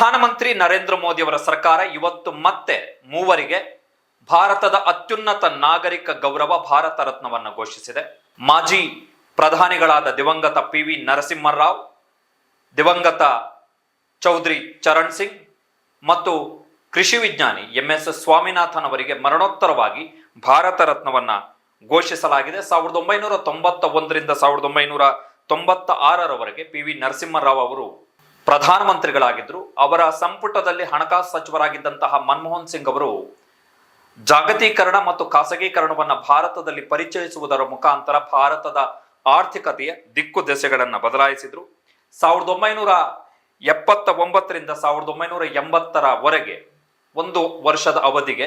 ಪ್ರಧಾನಮಂತ್ರಿ ನರೇಂದ್ರ ಮೋದಿಯವರ ಸರ್ಕಾರ ಇವತ್ತು ಮತ್ತೆ ಮೂವರಿಗೆ ಭಾರತದ ಅತ್ಯುನ್ನತ ನಾಗರಿಕ ಗೌರವ ಭಾರತ ರತ್ನವನ್ನು ಘೋಷಿಸಿದೆ. ಮಾಜಿ ಪ್ರಧಾನಿಗಳಾದ ದಿವಂಗತ ಪಿ ವಿ ನರಸಿಂಹರಾವ್, ದಿವಂಗತ ಚೌಧರಿ ಚರಣ್ ಸಿಂಗ್ ಮತ್ತು ಕೃಷಿ ವಿಜ್ಞಾನಿ ಎಂ ಎಸ್ ಸ್ವಾಮಿನಾಥನ್ ಅವರಿಗೆ ಮರಣೋತ್ತರವಾಗಿ ಭಾರತ ರತ್ನವನ್ನು ಘೋಷಿಸಲಾಗಿದೆ. ಸಾವಿರದ ಒಂಬೈನೂರ ತೊಂಬತ್ತ ಒಂದರಿಂದ ಸಾವಿರದ ಒಂಬೈನೂರ ತೊಂಬತ್ತ ಆರರವರೆಗೆ ಪಿ ವಿ ನರಸಿಂಹರಾವ್ ಅವರು ಪ್ರಧಾನಮಂತ್ರಿಗಳಾಗಿದ್ದರು. ಅವರ ಸಂಪುಟದಲ್ಲಿ ಹಣಕಾಸು ಸಚಿವರಾಗಿದ್ದಂತಹ ಮನಮೋಹನ್ ಸಿಂಗ್ ಅವರು ಜಾಗತೀಕರಣ ಮತ್ತು ಖಾಸಗೀಕರಣವನ್ನು ಭಾರತದಲ್ಲಿ ಪರಿಚಯಿಸುವುದರ ಮುಖಾಂತರ ಭಾರತದ ಆರ್ಥಿಕತೆಯ ದಿಕ್ಕು ದೆಸೆಗಳನ್ನು ಬದಲಾಯಿಸಿದರು. ಸಾವಿರದ ಒಂಬೈನೂರ ಎಪ್ಪತ್ತ ಒಂಬತ್ತರಿಂದ ಸಾವಿರದ ಒಂಬೈನೂರ ಎಂಬತ್ತರವರೆಗೆ ಒಂದು ವರ್ಷದ ಅವಧಿಗೆ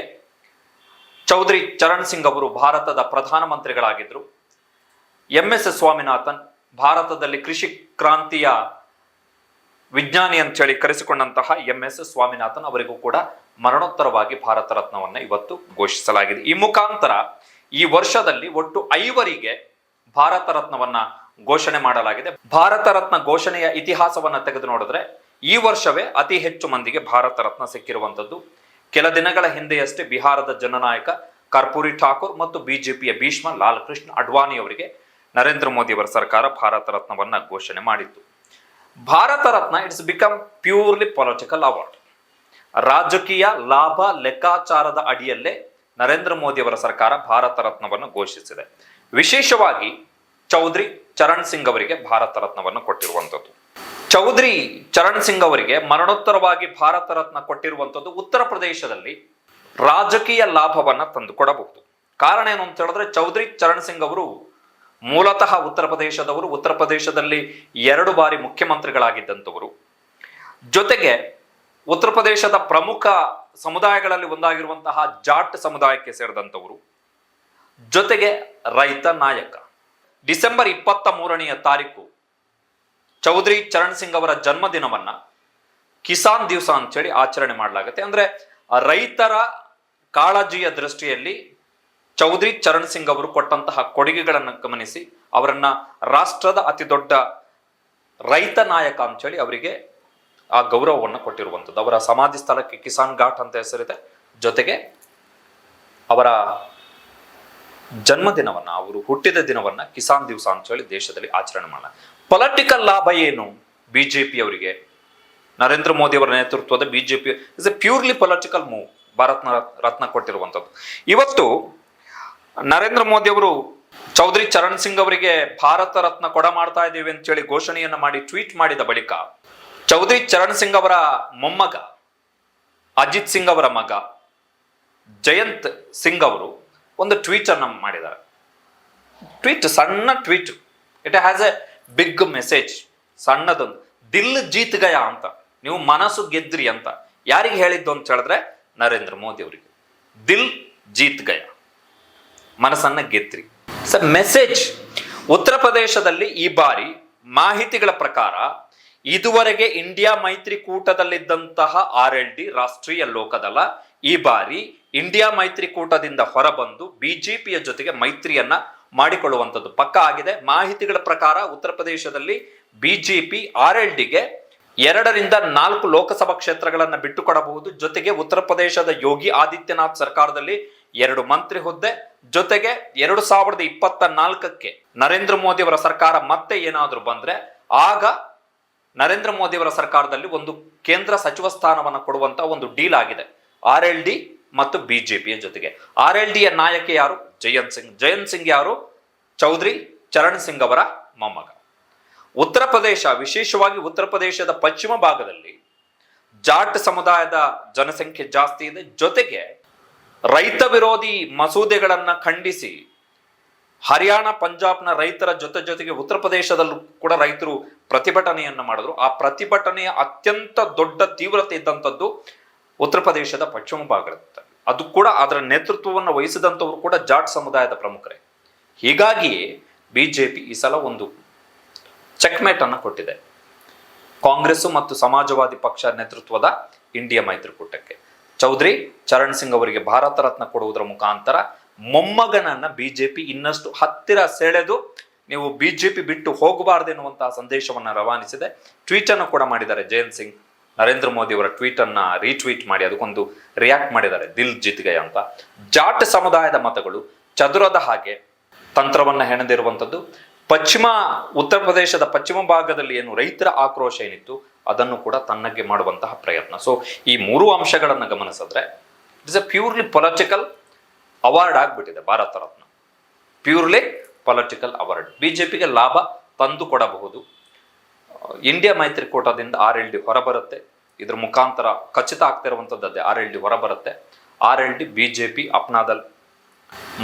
ಚೌಧರಿ ಚರಣ್ ಸಿಂಗ್ ಅವರು ಭಾರತದ ಪ್ರಧಾನಮಂತ್ರಿಗಳಾಗಿದ್ದರು ಎಂ ಎಸ್ ಸ್ವಾಮಿನಾಥನ್, ಭಾರತದಲ್ಲಿ ಕೃಷಿ ಕ್ರಾಂತಿಯ ವಿಜ್ಞಾನಿ ಅಂತೇಳಿ ಕರೆಸಿಕೊಂಡಂತಹ ಎಂ ಎಸ್ ಸ್ವಾಮಿನಾಥನ್ ಅವರಿಗೂ ಕೂಡ ಮರಣೋತ್ತರವಾಗಿ ಭಾರತ ರತ್ನವನ್ನ ಇವತ್ತು ಘೋಷಿಸಲಾಗಿದೆ. ಈ ಮುಖಾಂತರ ಈ ವರ್ಷದಲ್ಲಿ ಒಟ್ಟು ಐವರಿಗೆ ಭಾರತ ರತ್ನವನ್ನ ಘೋಷಣೆ ಮಾಡಲಾಗಿದೆ. ಭಾರತ ರತ್ನ ಘೋಷಣೆಯ ಇತಿಹಾಸವನ್ನ ತೆಗೆದು ನೋಡಿದ್ರೆ ಈ ವರ್ಷವೇ ಅತಿ ಹೆಚ್ಚು ಮಂದಿಗೆ ಭಾರತ ರತ್ನ ಸಿಕ್ಕಿರುವಂಥದ್ದು. ಕೆಲ ದಿನಗಳ ಹಿಂದೆಯಷ್ಟೇ ಬಿಹಾರದ ಜನನಾಯಕ ಕರ್ಪೂರಿ ಠಾಕೂರ್ ಮತ್ತು ಬಿಜೆಪಿಯ ಭೀಷ್ಮ ಲಾಲ್ ಕೃಷ್ಣ ಅಡ್ವಾಣಿ ಅವರಿಗೆ ನರೇಂದ್ರ ಮೋದಿ ಅವರ ಸರ್ಕಾರ ಭಾರತ ರತ್ನವನ್ನ ಘೋಷಣೆ ಮಾಡಿತ್ತು. Bharat Ratna it's become purely political award ರಾಜಕೀಯ ಲಾಭ ಲೆಕ್ಕಾಚಾರದ ಅಡಿಯಲ್ಲೇ ನರೇಂದ್ರ ಮೋದಿ ಅವರ ಸರ್ಕಾರ ಭಾರತ ರತ್ನವನ್ನು ಘೋಷಿಸಿದೆ. ವಿಶೇಷವಾಗಿ ಚೌಧರಿ ಚರಣ್ ಸಿಂಗ್ ಅವರಿಗೆ ಭಾರತ ರತ್ನವನ್ನು ಕೊಟ್ಟಿರುವಂಥದ್ದು. ಚೌಧರಿ ಚರಣ್ ಸಿಂಗ್ ಅವರಿಗೆ ಮರಣೋತ್ತರವಾಗಿ ಭಾರತ ರತ್ನ ಕೊಟ್ಟಿರುವಂಥದ್ದು ಉತ್ತರ ಪ್ರದೇಶದಲ್ಲಿ ರಾಜಕೀಯ ಲಾಭವನ್ನ ತಂದುಕೊಡಬಹುದು. ಕಾರಣ ಏನು ಅಂತ ಹೇಳಿದ್ರೆ ಚೌಧರಿ ಚರಣ್ ಸಿಂಗ್ ಅವರು ಮೂಲತಃ ಉತ್ತರ ಪ್ರದೇಶದವರು, ಉತ್ತರ ಪ್ರದೇಶದಲ್ಲಿ ಎರಡು ಬಾರಿ ಮುಖ್ಯಮಂತ್ರಿಗಳಾಗಿದ್ದಂಥವರು. ಜೊತೆಗೆ ಉತ್ತರ ಪ್ರದೇಶದ ಪ್ರಮುಖ ಸಮುದಾಯಗಳಲ್ಲಿ ಒಂದಾಗಿರುವಂತಹ ಜಾಟ್ ಸಮುದಾಯಕ್ಕೆ ಸೇರಿದಂಥವರು. ಜೊತೆಗೆ ರೈತ ನಾಯಕ. ಡಿಸೆಂಬರ್ ಇಪ್ಪತ್ತ ಮೂರನೆಯ ತಾರೀಕು ಚೌಧರಿ ಚರಣ್ ಸಿಂಗ್ ಅವರ ಜನ್ಮದಿನವನ್ನ ಕಿಸಾನ್ ದಿವಸ ಅಂತೇಳಿ ಆಚರಣೆ ಮಾಡಲಾಗುತ್ತೆ. ಅಂದ್ರೆ ರೈತರ ಕಾಳಜಿಯ ದೃಷ್ಟಿಯಲ್ಲಿ ಚೌಧರಿ ಚರಣ್ ಸಿಂಗ್ ಅವರು ಕೊಟ್ಟಂತಹ ಕೊಡುಗೆಗಳನ್ನು ಗಮನಿಸಿ ಅವರನ್ನ ರಾಷ್ಟ್ರದ ಅತಿ ದೊಡ್ಡ ರೈತ ನಾಯಕ ಅಂತೇಳಿ ಅವರಿಗೆ ಆ ಗೌರವವನ್ನು ಕೊಟ್ಟಿರುವಂಥದ್ದು. ಅವರ ಸಮಾಧಿ ಸ್ಥಳಕ್ಕೆ ಕಿಸಾನ್ ಘಾಟ್ ಅಂತ ಹೆಸರಿದೆ. ಜೊತೆಗೆ ಅವರ ಜನ್ಮದಿನವನ್ನ, ಅವರು ಹುಟ್ಟಿದ ದಿನವನ್ನ ಕಿಸಾನ್ ದಿವಸ ಅಂತ ಹೇಳಿ ದೇಶದಲ್ಲಿ ಆಚರಣೆ ಮಾಡ, ಪೊಲಿಟಿಕಲ್ ಲಾಭ ಏನು ಬಿಜೆಪಿ ಅವರಿಗೆ? ನರೇಂದ್ರ ಮೋದಿ ಅವರ ನೇತೃತ್ವದ BJP, is a purely political move, Bharat Ratna ಕೊಟ್ಟಿರುವಂಥದ್ದು. ಇವತ್ತು ನರೇಂದ್ರ ಮೋದಿ ಅವರು ಚೌಧರಿ ಚರಣ್ ಸಿಂಗ್ ಅವರಿಗೆ ಭಾರತ ರತ್ನ ಕೊಡ ಮಾಡ್ತಾ ಅಂತ ಹೇಳಿ ಘೋಷಣೆಯನ್ನ ಮಾಡಿ ಟ್ವೀಟ್ ಮಾಡಿದ ಬಳಿಕ ಚೌಧರಿ ಚರಣ್ ಸಿಂಗ್ ಅವರ ಮೊಮ್ಮಗ, ಅಜಿತ್ ಸಿಂಗ್ ಅವರ ಮಗ, ಜಯಂತ್ ಸಿಂಗ್ ಅವರು ಒಂದು ಟ್ವೀಟ್ ಅನ್ನು ಮಾಡಿದ್ದಾರೆ. ಟ್ವೀಟ್, ಸಣ್ಣ tweet. It has a big message ಸಣ್ಣದೊಂದು. ದಿಲ್ ಜೀತ್ ಗಯ ಅಂತ. ನೀವು ಮನಸ್ಸು ಗೆದ್ರಿ ಅಂತ. ಯಾರಿಗೆ ಹೇಳಿದ್ದು ಅಂತ ಹೇಳಿದ್ರೆ ನರೇಂದ್ರ ಮೋದಿ ಅವರಿಗೆ. ದಿಲ್ ಜೀತ್ ಗಯ. ಮನಸ್ಸನ್ನ ಗೆದ್ರಿ. ಸರ್ ಮೆಸೇಜ್ ಉತ್ತರ ಪ್ರದೇಶದಲ್ಲಿ ಈ ಬಾರಿ ಮಾಹಿತಿಗಳ ಪ್ರಕಾರ ಇದುವರೆಗೆ India ಮೈತ್ರಿಕೂಟದಲ್ಲಿದ್ದಂತಹ R L D Rashtriya Lokdal ಈ ಬಾರಿ ಇಂಡಿಯಾ ಮೈತ್ರಿಕೂಟದಿಂದ ಹೊರಬಂದು ಬಿಜೆಪಿಯ ಜೊತೆಗೆ ಮೈತ್ರಿಯನ್ನ ಮಾಡಿಕೊಳ್ಳುವಂಥದ್ದು ಪಕ್ಕ ಆಗಿದೆ. ಮಾಹಿತಿಗಳ ಪ್ರಕಾರ ಉತ್ತರ ಪ್ರದೇಶದಲ್ಲಿ ಬಿಜೆಪಿ ಆರ್ ಎಲ್ ಡಿಗೆ ಎರಡರಿಂದ ನಾಲ್ಕು ಲೋಕಸಭಾ ಕ್ಷೇತ್ರಗಳನ್ನು ಬಿಟ್ಟುಕೊಡಬಹುದು. ಜೊತೆಗೆ ಉತ್ತರ ಪ್ರದೇಶದ ಯೋಗಿ ಆದಿತ್ಯನಾಥ್ ಸರ್ಕಾರದಲ್ಲಿ ಎರಡು ಮಂತ್ರಿ ಹುದ್ದೆ. ಜೊತೆಗೆ ಎರಡು ಸಾವಿರದ ಇಪ್ಪತ್ತ ನಾಲ್ಕಕ್ಕೆ ನರೇಂದ್ರ ಮೋದಿ ಅವರ ಸರ್ಕಾರ ಮತ್ತೆ ಏನಾದರೂ ಬಂದ್ರೆ ಆಗ ನರೇಂದ್ರ ಮೋದಿ ಅವರ ಸರ್ಕಾರದಲ್ಲಿ ಒಂದು ಕೇಂದ್ರ ಸಚಿವ ಸ್ಥಾನವನ್ನು ಕೊಡುವಂತ ಒಂದು ಡೀಲ್ ಆಗಿದೆ. ಆರ್ ಎಲ್ ಡಿ ಮತ್ತು ಬಿಜೆಪಿಯ ಜೊತೆಗೆ. ಆರ್ ಎಲ್ ಡಿಯ ನಾಯಕ ಯಾರು? ಜಯಂತ್ ಸಿಂಗ್. ಜಯಂತ್ ಸಿಂಗ್ ಯಾರು? ಚೌಧರಿ ಚರಣ್ ಸಿಂಗ್ ಅವರ ಮೊಮ್ಮಗ. ಉತ್ತರ ಪ್ರದೇಶ, ವಿಶೇಷವಾಗಿ ಉತ್ತರ ಪ್ರದೇಶದ ಪಶ್ಚಿಮ ಭಾಗದಲ್ಲಿ ಜಾಟ್ ಸಮುದಾಯದ ಜನಸಂಖ್ಯೆ ಜಾಸ್ತಿ ಇದೆ. ಜೊತೆಗೆ ರೈತ ವಿರೋಧಿ ಮಸೂದೆಗಳನ್ನ ಖಂಡಿಸಿ ಹರಿಯಾಣ, ಪಂಜಾಬ್ನ ರೈತರ ಜೊತೆ ಜೊತೆಗೆ ಉತ್ತರ ಪ್ರದೇಶದಲ್ಲೂ ಕೂಡ ರೈತರು ಪ್ರತಿಭಟನೆಯನ್ನು ಮಾಡಿದ್ರು. ಆ ಪ್ರತಿಭಟನೆಯ ಅತ್ಯಂತ ದೊಡ್ಡ ತೀವ್ರತೆ ಇದ್ದಂಥದ್ದು ಉತ್ತರ ಪ್ರದೇಶದ ಪಶ್ಚಿಮ ಭಾಗದ ಅದು ಕೂಡ ಅದರ ನೇತೃತ್ವವನ್ನು ವಹಿಸಿದಂಥವರು ಕೂಡ ಜಾಟ್ ಸಮುದಾಯದ ಪ್ರಮುಖರೇ. ಹೀಗಾಗಿಯೇ ಬಿಜೆಪಿ ಈ ಸಲ ಒಂದು ಚೆಕ್ಮೇಟ್ ಅನ್ನು ಕೊಟ್ಟಿದೆ. ಕಾಂಗ್ರೆಸ್ ಮತ್ತು ಸಮಾಜವಾದಿ ಪಕ್ಷ ನೇತೃತ್ವದ ಇಂಡಿಯಾ ಮೈತ್ರಿಕೂಟಕ್ಕೆ. ಚೌಧರಿ ಚರಣ್ ಸಿಂಗ್ ಅವರಿಗೆ ಭಾರತ ರತ್ನ ಕೊಡುವುದರ ಮುಖಾಂತರ ಮೊಮ್ಮಗನನ್ನ ಬಿಜೆಪಿ ಇನ್ನಷ್ಟು ಹತ್ತಿರ ಸೆಳೆದು ನೀವು ಬಿಜೆಪಿ ಬಿಟ್ಟು ಹೋಗಬಾರ್ದು ಎನ್ನುವಂತಹ ಸಂದೇಶವನ್ನ ರವಾನಿಸಿದೆ. ಟ್ವೀಟ್ ಅನ್ನು ಕೂಡ ಮಾಡಿದ್ದಾರೆ ಜಯಂತ್ ಸಿಂಗ್. ನರೇಂದ್ರ ಮೋದಿ ಅವರ ಟ್ವೀಟ್ ಅನ್ನ ರೀಟ್ವೀಟ್ ಮಾಡಿ ಅದಕ್ಕೊಂದು ರಿಯಾಕ್ಟ್ ಮಾಡಿದ್ದಾರೆ ದಿಲ್ ಜಿತ್ಗೆ ಅಂತ. ಜಾಟ್ ಸಮುದಾಯದ ಮತಗಳು ಚದುರದ ಹಾಗೆ ತಂತ್ರವನ್ನ ಹೆಣೆದಿರುವಂಥದ್ದು ಪಶ್ಚಿಮ, ಉತ್ತರ ಪ್ರದೇಶದ ಪಶ್ಚಿಮ ಭಾಗದಲ್ಲಿ ಏನು ರೈತರ ಆಕ್ರೋಶ ಏನಿತ್ತು, ಅದನ್ನು ಕೂಡ ತನ್ನಗೆ ಮಾಡುವಂತಹ ಪ್ರಯತ್ನ. ಸೊ ಈ ಮೂರು ಅಂಶಗಳನ್ನು ಗಮನಿಸಿದ್ರೆ it's a purely political award ಆಗಿಬಿಟ್ಟಿದೆ Bharat Ratna. Purely political award ಬಿಜೆಪಿಗೆ ಲಾಭ ತಂದು ಕೊಡಬಹುದು. ಇಂಡಿಯಾ ಮೈತ್ರಿಕೂಟದಿಂದ ಆರ್ ಎಲ್ ಡಿ ಹೊರಬರುತ್ತೆ. ಇದ್ರ ಮುಖಾಂತರ ಖಚಿತ ಆಗ್ತಿರುವಂಥದ್ದೇ R L D ಹೊರಬರುತ್ತೆ. R L D B J P ಅಪ್ನಾದಲ್ಲಿ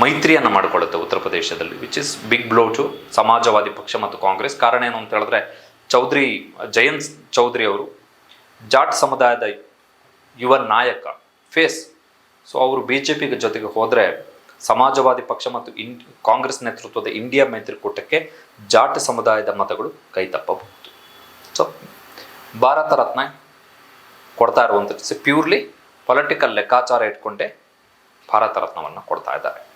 ಮೈತ್ರಿಯನ್ನು ಮಾಡಿಕೊಳ್ಳುತ್ತೆ ಉತ್ತರ ಪ್ರದೇಶದಲ್ಲಿ which is big blow to Samajwadi ಪಕ್ಷ ಮತ್ತು ಕಾಂಗ್ರೆಸ್. ಕಾರಣ ಏನು ಅಂತ ಹೇಳಿದ್ರೆ, ಚೌಧರಿ, ಜಯಂತ್ ಚೌಧರಿ ಅವರು ಜಾಟ್ ಸಮುದಾಯದ ಯುವ ನಾಯಕ ಫೇಸ್ ಸೊ ಅವರು ಬಿ ಜೆ ಪಿಗೆ ಜೊತೆಗೆ ಹೋದರೆ ಸಮಾಜವಾದಿ ಪಕ್ಷ ಮತ್ತು ಇನ್, ಕಾಂಗ್ರೆಸ್ ನೇತೃತ್ವದ ಇಂಡಿಯಾ ಮೈತ್ರಿಕೂಟಕ್ಕೆ ಜಾಟ್ ಸಮುದಾಯದ ಮತಗಳು ಕೈ ತಪ್ಪಬಹುದು ಸೊ ಭಾರತ ರತ್ನ ಕೊಡ್ತಾ ಇರುವಂಥದ್ದು. ಪ್ಯೂರ್ಲಿ ಪೊಲಿಟಿಕಲ್ ಲೆಕ್ಕಾಚಾರ ಇಟ್ಕೊಂಡೇ ಭಾರತ ರತ್ನವನ್ನು ಕೊಡ್ತಾ ಇದ್ದಾರೆ.